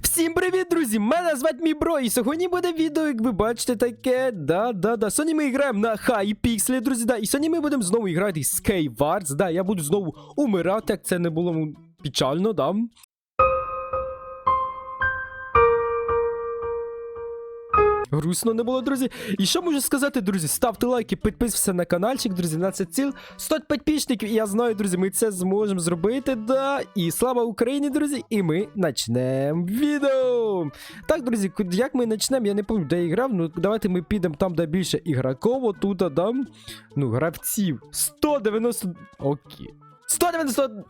Всім привіт, друзі! Мене звать мій бро, і сьогодні буде відео, як ви бачите, таке. Да-да-да. Сьогодні ми граємо на хайпікселі, друзі, да. І сьогодні ми будемо знову грати Skywars, да. Я буду знову умирати, як це не було печально, да. Грустно не було, друзі. І що можу сказати, друзі? Ставте лайки, підписуйтесь на каналчик, друзі. На це ціл 100 підписників. І я знаю, друзі, ми це зможемо зробити, да. І слава Україні, друзі! І ми почнемо відео. Так, друзі, як ми почнемо, я не пам'ятаю, де я грав. Ну, давайте ми підемо там, де більше ігроків, отут, да. Ну, гравців. 190. Окей. 190.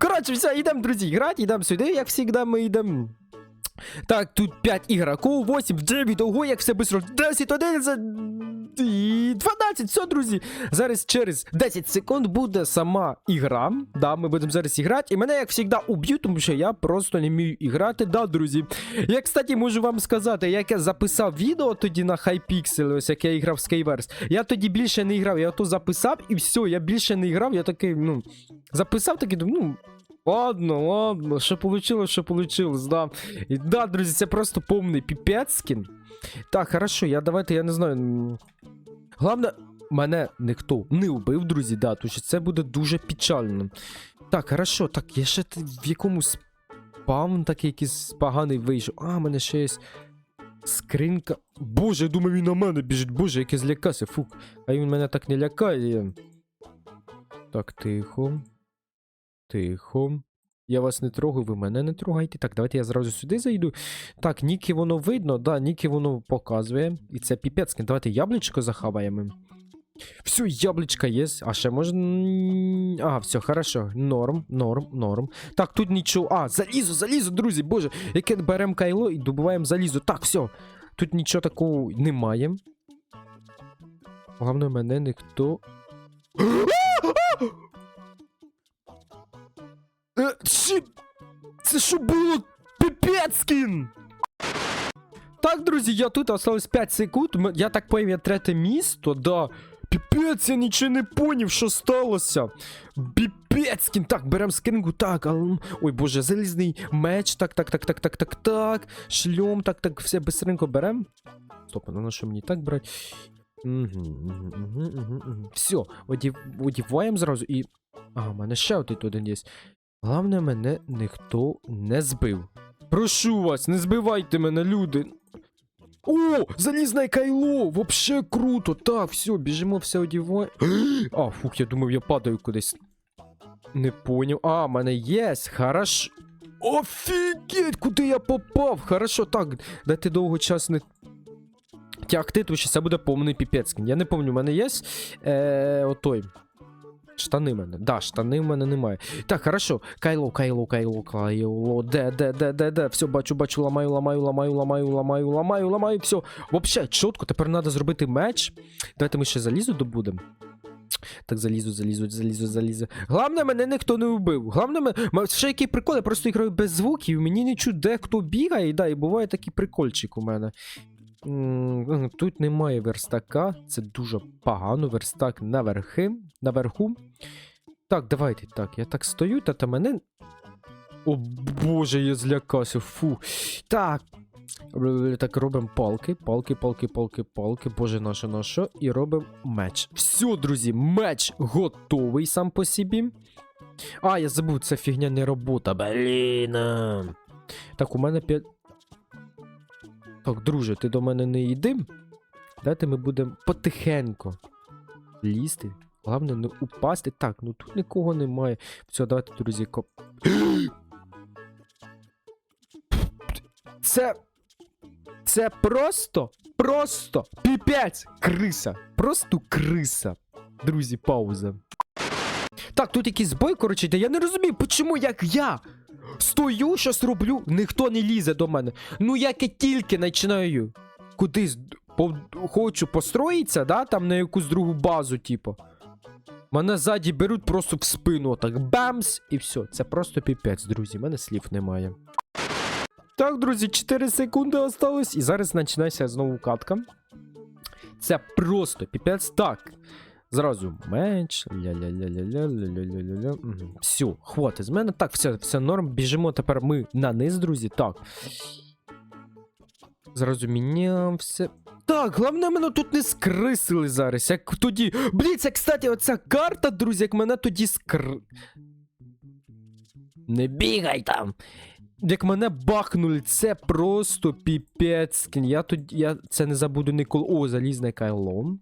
Коротше, все, йдемо, друзі, грати, йдемо сюди, як завжди, ми йдемо. Так, тут 5 ігроків, 8, 9, ого, як все швидко. 10, 11 12, все, друзі. Зараз через 10 секунд буде сама ігра. Да, ми будемо зараз іграти. І мене, як завжди, уб'ють, тому що я просто не вмію іграти. Да, друзі. Я, кстати, можу вам сказати, як я записав відео тоді на Hypixel, ось як я грав в Skywars. Я тоді більше не грав, я то записав і все, я більше не грав, я такий, ну, записав такий, ну. Ладно, ладно, що получилось, що получилось, да. І да, друзі, це просто повний піпецькін. Так, хорошо, я давайте, я не знаю. Головне, мене ніхто не вбив, друзі, да, тому що це буде дуже печально. Так, хорошо, так, я ще в якомусь спавн такий якийсь поганий вийшов. А, в мене ще є скринька. Боже, я думаю, він на мене біжить. Боже, як я злякався, фук. А він мене так не лякає. Так, тихо. Тихо. Я вас не трогаю, ви мене не трогайте. Так, давайте я зразу сюди зайду. Так, ніки воно видно, да, ніки воно показує. І це піпецьке. Давайте яблучко захаваємо. Все, яблучко є. А ще можна. А, все, хорошо. Норм, норм, норм. Так, тут нічого. А, залізо, залізо, друзі, боже. Яке беремо кайло і добуваємо залізо. Так, все. Тут нічого такого немає. Головне, мене ніхто. Піпецькін! Так, друзі, я тут осталось 5 секунд. Я так поняв, я третє місто, да. Піпець, я нічого не поняв, що сталося. Піпецькін. Так, берем скрингу, так. а, м, Ой, боже, залізний меч. Так, так, так, так, так, так, так. Шльом, так, так, все быстренько берем. Стоп, а на що мені так брати? Все, одів, одіваємо зразу і. А, у мене ще один є. Головне, мене ніхто не збив. Прошу вас, не збивайте мене, люди. О, залізне кайло! Вообще круто! Так, все, біжимо, все одіваємо. А, фух, я думав, я падаю кудись. Не поняв. А, в мене є, хорошо. Офігеть, куди я попав? Хорошо, так, дайте довго час не тягти, тому що це буде повний піпець. Я не пам'ятаю, у мене є е, отой. Штани мене. Да, штани в мене немає. Так, хорошо. Кайло, кайло, кайло, кайло. Де, де, де, де, де. Все, бачу, бачу, ламаю, ламаю, ламаю, ламаю, ламаю, ламаю, ламаю. Все. Вообще, чітко, тепер треба зробити меч. Давайте ми ще залізу добудемо. Так, залізу, залізу, залізу, залізу. Головне, мене ніхто не вбив. Головне, мене... ще який прикол, я просто граю без звуків, мені не де хто бігає, да, і буває такий прикольчик у мене. М, Тут немає верстака, це дуже погано. Верстак наверхи, наверху. Так, давайте так. Я так стою, та та мене. О боже, я злякався, фу. Так. Так, робимо палки, палки, палки, палки, палки. Боже наше наше. І робимо меч. Все, друзі, меч готовий сам по собі. А, я забув, це фігня не робота. Блін. Так, у мене 5. Так, друже, ти до мене не йди. Давайте ми будемо потихеньку лізти. Головне не упасти. Так, ну тут нікого немає. Все, давайте, друзі, коп. Це. Це просто. Просто піпець! Криса. Просто криса. Друзі, пауза. Так, тут якийсь бой, коротше. Я не розумію, чому як я стою, щось роблю, ніхто не лізе до мене. Ну, як я тільки починаю кудись по, хочу построїтися, да, там на якусь другу базу, типу. Мене ззаді беруть просто в спину, так бамс, і все. Це просто піпець, друзі. У мене слів немає. Так, друзі, 4 секунди осталось, і зараз починається знову катка. Це просто піпець. Так. Зразу меч. Ля-ля-ля-ля-ля-ля-ля-ля-ля. Все, хватить. З мене так, все, все норм. Біжимо тепер ми на низ, друзі. Так. Зразу міняв все. Так, головне, мене тут не скрисили зараз. Як тоді. Блін, це, кстати, оця карта, друзі, як мене тоді скр. Не бігай там. Як мене бахнули, це просто піпець. Я тоді. Я це не забуду ніколи. О, залізне кайло.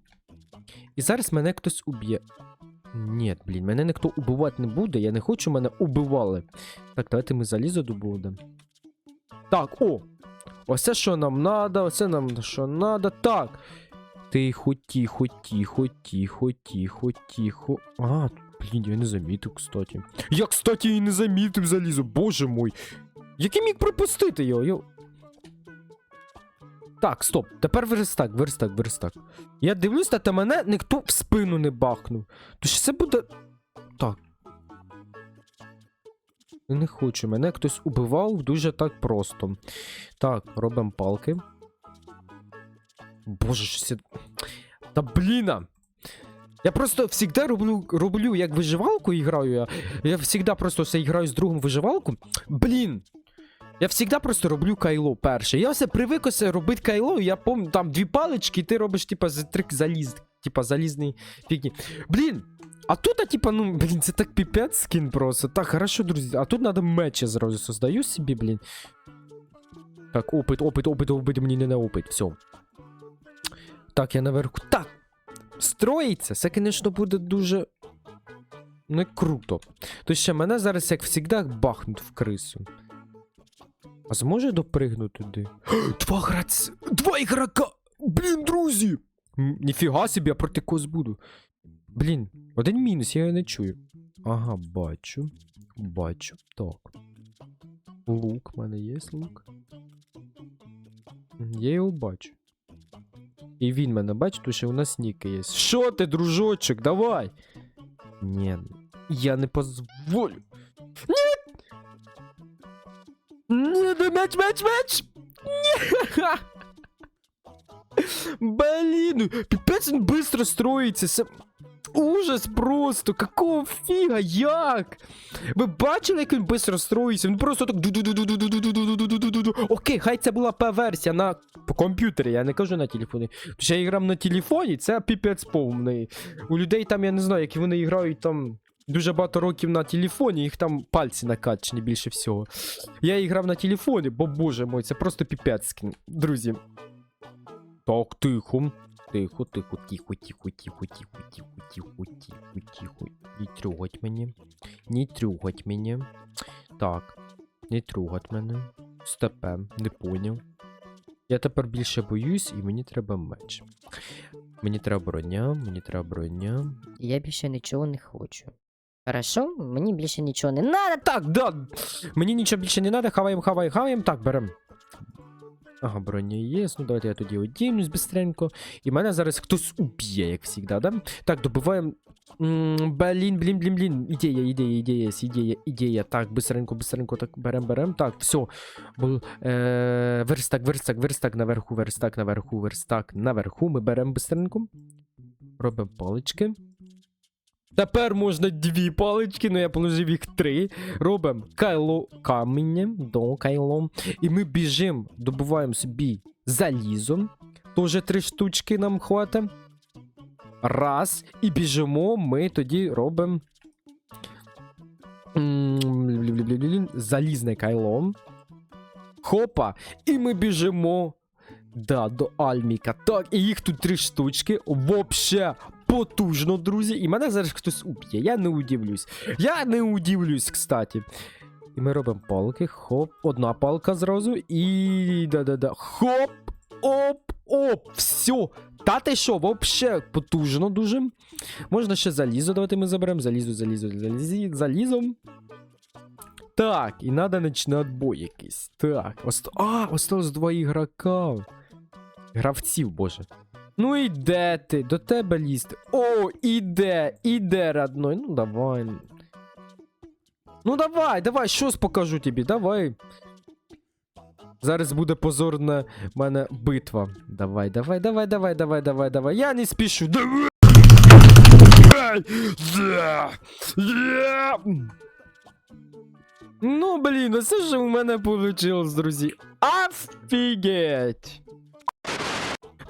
І зараз мене хтось уб'є. Ні, блін, мене ніхто убивати не буде. Я не хочу, мене убивали. Так, давайте ми залізо добудемо. Так, о! Ось це що нам надо, оце нам що надо. Так. Тихо, тихо, тихо, тихо, тихо, тихо. А, блін, я не замітив, кстати. Я, кстати, і не замітив залізо, боже мой. Який міг пропустити його? Так, стоп. Тепер верстак, верстак, верстак. Я дивлюсь, та мене ніхто в спину не бахнув. Тож це буде. Так. Не хочу, мене хтось убивав дуже так просто. Так, робимо палки. Боже, щось. я- Та бліна! Я просто завжди роблю, роблю як виживалку і граю. Я, я завжди просто все граю з другом виживалку. Блін! Я завжди просто роблю кайло перше. Я все привик осе робити кайло, я пам'ятаю, там дві палички, і ти робиш, типа, трик заліз. Типа залізний фігні. Блін! А тут, а, типа, ну, блін, це так піпець скін просто. Так, хорошо, друзі. А тут надо мечі зразу создаю собі, блін. Так, опит, опит, опит, опит, мені не на опит, все. Так, я наверху. Так! Строїться, це, звісно, буде дуже. Не круто. То ще мене зараз, як завжди, бахнуть в крису. А зможе допригнути туди? Два граці. Два ігрока! Блін, друзі! Ніфіга собі, я проти когось буду. Блін, один мінус, я його не чую. Ага, бачу. Бачу. Так. Лук, в мене є лук. Я його бачу. І він мене бачить, тому що у нас ніки є. Що ти, дружочок, давай! Ні, я не позволю. Ні! Мяч, мяч, мяч! Блин, пипец он быстро строится. Ужас просто! Какого фіга? Як? Ви бачили, як він швидко строїться? Він просто так. Окей, хай це була П-версія на комп'ютері, я не кажу на телефоні. Тож я грав на телефоні, це піпець повний. У людей там, я не знаю, як вони грають там дуже багато років на телефоні, їх там пальці накачані більше всього. Я грав на телефоні, бо боже мой, це просто піпець. Друзі. Так, тихо. Тихо, тихо, тихо, тихо, тихо, тихо, тихо, тихо, тихо, тихо. Не трогать мені. Не трогать мені. Так. Не трогать мене. Степем, не поняв. Я тепер більше боюсь, і мені треба меч. Мені треба броня, мені треба броня. Я більше нічого не хочу. Хорошо? Мені більше нічого не надо. Так, да. Мені нічого більше не треба, хаваємо, хаваємо, хаваємо. Так, берем. Ага, броня є. Ну давайте я тоді одінусь бистренько. І мене зараз хтось уб'є, як завжди, да? Так, добиваємо. Блін, блін, блін, блін. Ідея, ідея, ідея, ідея, ідея. Так, бистренько, бистренько, так, берем, берем. Так, все. Бо, е, верстак, верстак, верстак наверху, верстак наверху, верстак наверху. Ми беремо бистренько. Робимо палички. Тепер можна дві палички, ну я положив їх три. Робимо кайло каміння, до кайло. І ми біжимо, добуваємо собі залізо. Тоже три штучки нам хватить. Раз. І біжимо, ми тоді робимо. Залізне кайло. Хопа! І ми біжимо. Да, до Альміка. Так, і їх тут три штучки. Вообще потужно, друзі. І мене зараз хтось уб'є. Я не удивлюсь. Я не удивлюсь, кстати. І ми робимо палки. Хоп, одна палка зразу. І. Да-да-да. Хоп! Оп! Оп! Все! Та ти що, вообще потужно дуже. Можна ще залізо, давайте ми заберемо. Залізо, залізо, залізо, залізом. Так, і надо починати бой якийсь. Так, ост... а, осталось два ігрока. Гравців, боже. Ну іде ти, до тебе лізти. О, іде, іде, родной. Ну давай. Ну давай, давай, щось покажу тобі, давай. Зараз буде позорна мене битва. Давай, давай, давай, давай, давай, давай, давай. Я не спішу. Давай. Ай! Да! Ну, блін, оце ж у мене вийшло, друзі. Офігеть!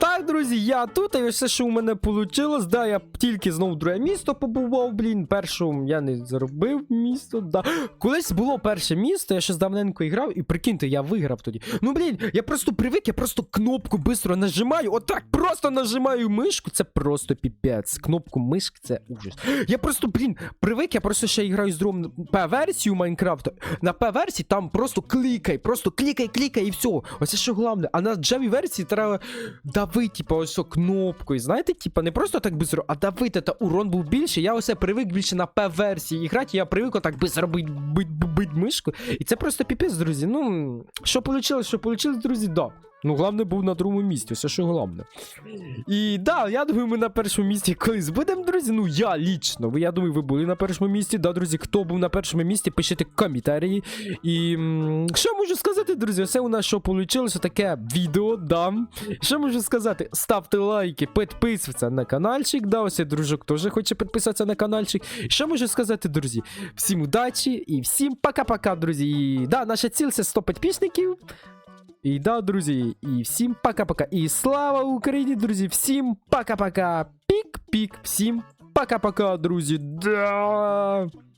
Так, друзі, я тут, і все, що у мене вийшло, да, я тільки знову друге місто побував, блін. Першому я не заробив місто, да. Колись було перше місто, я ще давненько грав, і прикиньте, я виграв тоді. Ну, блін, я просто привик, я просто кнопку швидко нажимаю, отак просто нажимаю мишку, це просто піпець. Кнопку мишки це ужас. Я просто, блін, привик, я просто ще граю з другом П-версію Майнкрафту. На П-версії там просто клікай, просто клікай, клікай і все. Оце що головне. А на Джаві версії треба давити, типа, ось кнопкою. Знаєте, типа, не просто так бистро, а давити, та урон був більше. Я ось привик більше на П-версії грати, я привик отак бистро бить, бить, бить мишку. І це просто піпець, друзі. Ну, що вийшло, що вийшло, друзі, да. Ну, головне був на другому місці, все що головне. І да, я думаю, ми на першому місці колись будемо, друзі. Ну, я лічно. Я думаю, ви були на першому місці. Да, друзі, хто був на першому місці, пишіть коментарі. І що можу сказати, друзі? Все у нас що вийшло, таке відео, да. Що можу сказати? Ставте лайки, підписуйтесь на каналчик. Да, ось дружок теж хоче підписатися на каналчик. Що можу сказати, друзі? Всім удачі і всім пока-пока, друзі. І да, наша ціль це 100 підписників. І да, друзі, і всім пока-пока. І слава Україні, друзі! Всім пока-пока. Пік-пік. Всім пока-пока, друзі. Да.